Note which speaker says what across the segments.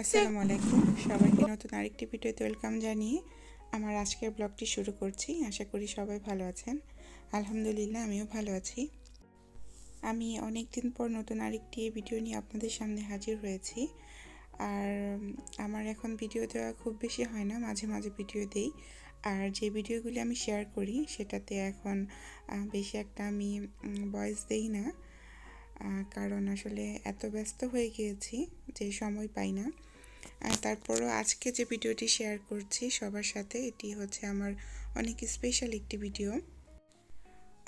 Speaker 1: আসসালামু আলাইকুম। সবাইকে নতুন আরেকটি ভিডিওতে ওয়েলকাম জানিয়ে আমার আজকের ব্লগটি শুরু করছি। আশা করি সবাই ভালো আছেন। আলহামদুলিল্লাহ, আমিও ভালো আছি। আমি অনেক দিন পর নতুন আরেকটি ভিডিও নিয়ে আপনাদের সামনে হাজির হয়েছি। আর আমার এখন ভিডিও দেওয়া খুব বেশি হয় না, মাঝে মাঝে ভিডিও দেই। আর যে ভিডিওগুলি আমি শেয়ার করি, সেটাতে এখন বেশি একটা আমি ভয়েস দেই না। কারণ আসলে এত ব্যস্ত হয়ে গিয়েছি যে সময় পাই না। তারপরও আজকে যে ভিডিওটি শেয়ার করছি সবার সাথে এটি হচ্ছে আমার অনেক স্পেশাল একটি ভিডিও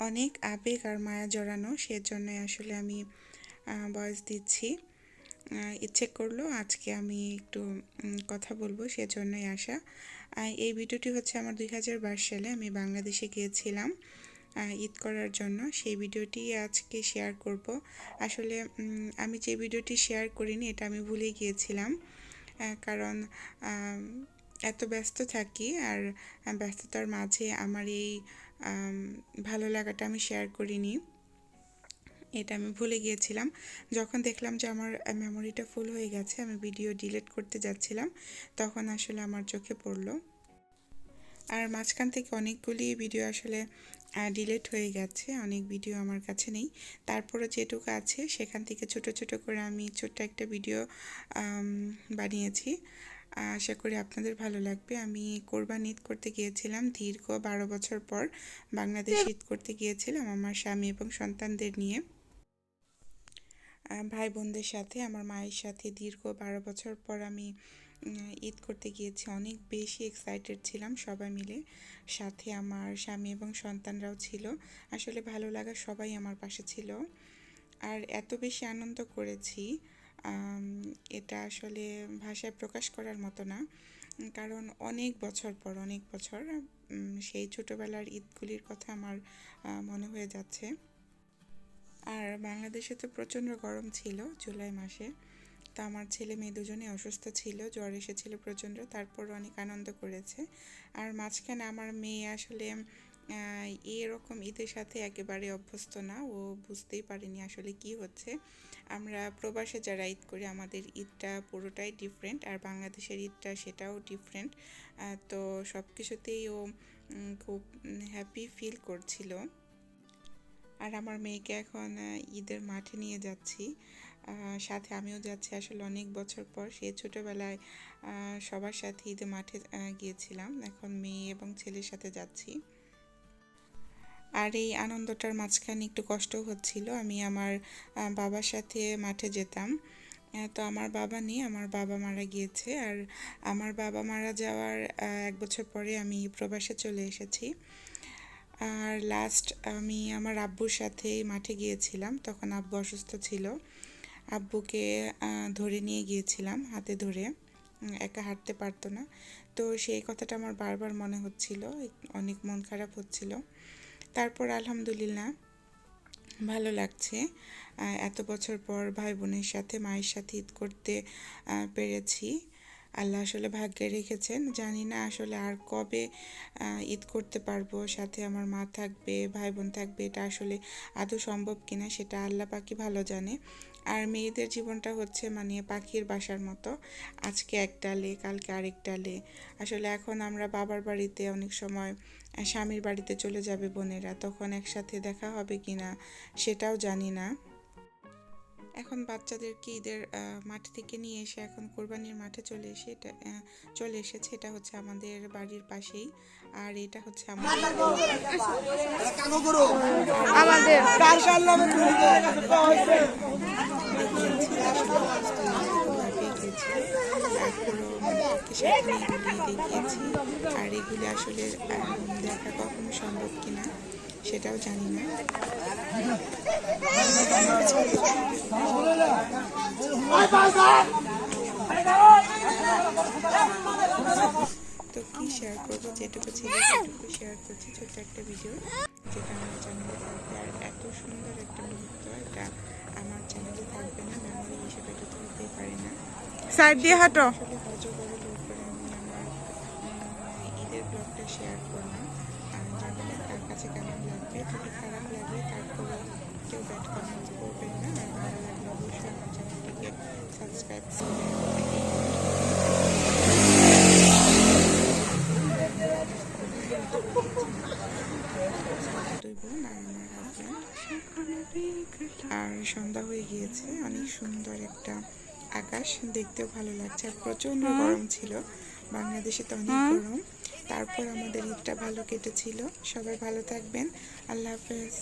Speaker 1: অনেক আবেগ আর মায়া জড়ানো সেজন্য আসলে আমি ভয়েস দিচ্ছি। ইচ্ছে করল আজকে আমি একটু কথা বলব সেজন্যই আসা। এই ভিডিওটি হচ্ছে আমার দুই হাজার বাইশ সালে আমি বাংলাদেশে গিয়েছিলাম। ঈদ করার জন্য সেই ভিডিওটি আজকে শেয়ার করব। আসলে আমি যে ভিডিওটি শেয়ার করিনি, এটা আমি ভুলে গিয়েছিলাম কারণ এত ব্যস্ত থাকি আর ব্যস্ততার মাঝে আমার এই ভালো লাগাটা আমি শেয়ার করিনি, এটা আমি ভুলে গিয়েছিলাম। যখন দেখলাম যে আমার মেমোরিটা ফুল হয়ে গেছে, আমি ভিডিও ডিলিট করতে যাচ্ছিলাম, তখন আসলে আমার চোখে পড়ল। আর মাঝখান থেকে অনেকগুলি ভিডিও আসলে ডিলিট হয়ে গেছে, অনেক ভিডিও আমার কাছে নেই। তারপরে যেটুকু আছে, সেখান থেকে ছোট ছোট করে আমি ছোট্ট একটা ভিডিও বানিয়েছি। আশা করি আপনাদের ভালো লাগবে। আমি কোরবান ঈদ করতে গিয়েছিলাম, দীর্ঘ বারো বছর পর বাংলাদেশ ঈদ করতে গিয়েছিলাম আমার স্বামী এবং সন্তানদের নিয়ে। ভাই বোনদের সাথে, আমার মায়ের সাথে দীর্ঘ বারো বছর পর আমি ঈদ করতে গিয়েছি, অনেক বেশি এক্সাইটেড ছিলাম সবাই মিলে। সাথে আমার স্বামী এবং সন্তানরাও ছিল। আসলে ভালো লাগা সবাই আমার পাশে ছিল। আর এত বেশি আনন্দ করেছি এটা আসলে ভাষায় প্রকাশ করার মতো না। কারণ অনেক বছর পর, অনেক বছর সেই ছোটোবেলার ঈদগুলির কথা আমার মনে হয়ে যাচ্ছে। আর বাংলাদেশে তো প্রচণ্ড গরম ছিল জুলাই মাসে। তা আমার ছেলে মেয়ে দুজনে অসুস্থ ছিল, জ্বর এসেছিল প্রচণ্ড, তারপর অনেক আনন্দ করেছে। আর মাঝখানে আমার মেয়ে আসলে এরকম ঈদের সাথে একেবারে অভ্যস্ত না, ও বুঝতেই পারেনি আসলে কি হচ্ছে। আমরা প্রবাসে যারা ঈদ করি, আমাদের ঈদটা পুরোটাই ডিফারেন্ট আর বাংলাদেশের ঈদটা সেটাও ডিফারেন্ট তো সব কিছুতেই ও খুব হ্যাপি ফিল করছিল। আর আমার মেয়েকে এখন ঈদের মাঠে নিয়ে যাচ্ছি। সাথে আমিও যাচ্ছি আসলে অনেক বছর পর। সেই ছোটোবেলায় সবার সাথে ঈদের মাঠে গিয়েছিলাম। এখন মেয়ে এবং ছেলের সাথে যাচ্ছি। আর এই আনন্দটার মাঝখানে একটু কষ্ট হচ্ছিল। আমি আমার বাবার সাথে মাঠে যেতাম। তো আমার বাবা নেই, আমার বাবা মারা গিয়েছে। আর আমার বাবা মারা যাওয়ার এক বছর পরে আমি প্রবাসে চলে এসেছি। আর লাস্ট আমি আমার আব্বুর সাথে মাঠে গিয়েছিলাম। তখন আব্বু অসুস্থ ছিল। আব্বুকে ধরে নিয়ে গিয়েছিলাম হাতে ধরে। একা হাঁটতে পারতো না। তো সেই কথাটা আমার বারবার মনে হচ্ছিল অনেক মন খারাপ হচ্ছিল। তারপর আলহামদুলিল্লাহ ভালো লাগছে। এত বছর পর ভাই বোনের সাথে, মায়ের সাথে ঈদ করতে পেরেছি। আল্লাহ আসলে ভাগ্যে রেখেছেন। জানি না আসলে আর কবে ঈদ করতে পারব, সাথে আমার মা থাকবে ভাই বোন থাকবে, এটা আসলে আদৌ সম্ভব কিনা সেটা আল্লাহ পাকি ভালো জানে। আর মেয়েদের জীবনটা হচ্ছে মানে পাখির বাসার মতো। আজকে এক ডালে কালকে আরেক ডালে আসলে এখন আমরা বাবার বাড়িতে অনেক সময় স্বামীর বাড়িতে চলে যাবে বোনেরা, তখন একসাথে দেখা হবে কিনা সেটাও জানি না। এখন বাচ্চাদেরকে ঈদের মাঠ থেকে নিয়ে এসে এখন কোরবানির মাঠে চলে এসে এটা চলে এসেছে। এটা হচ্ছে আমাদের বাড়ির পাশেই। আর এটা হচ্ছে আমাদের। আর এগুলি আসলে দেখা কখনো সম্ভব কিনা। সেটাও জানি না। তো কি শেয়ার করব? যেটুকু ছিল সেটুকু শেয়ার করছি। ছোট্ট একটা ভিডিও যেটা আমার চ্যানেলে থাকবে। আর এত সুন্দর একটা মুহূর্ত এটা আমার চ্যানেলে থাকবে না। মেমোরি হিসেবে এটা তো হতেই পারে না।
Speaker 2: সাইড দিয়ে হাঁটো।
Speaker 1: আসলে বড় করে আমি আমার ঈদের ব্লগটা শেয়ার করলাম। কাছে কেমন লাগবে? যদি খারাপ লাগে তারপরে কেউ ব্যাড কমেন্ট করবেন না। আর ভালো লাগলে অবশ্যই আমার চ্যানেলটিকে সাবস্ক্রাইব আর সন্ধ্যা হয়ে গিয়েছে। অনেক সুন্দর একটা আকাশ। দেখতেও ভালো লাগছে। আর প্রচণ্ড গরম ছিল। বাংলাদেশে তো অনেক হ্যাঁ। গরম। তারপর আমাদের ঈদটা ভালো কেটেছিল। সবাই ভালো থাকবেন। আল্লাহ হাফেজ।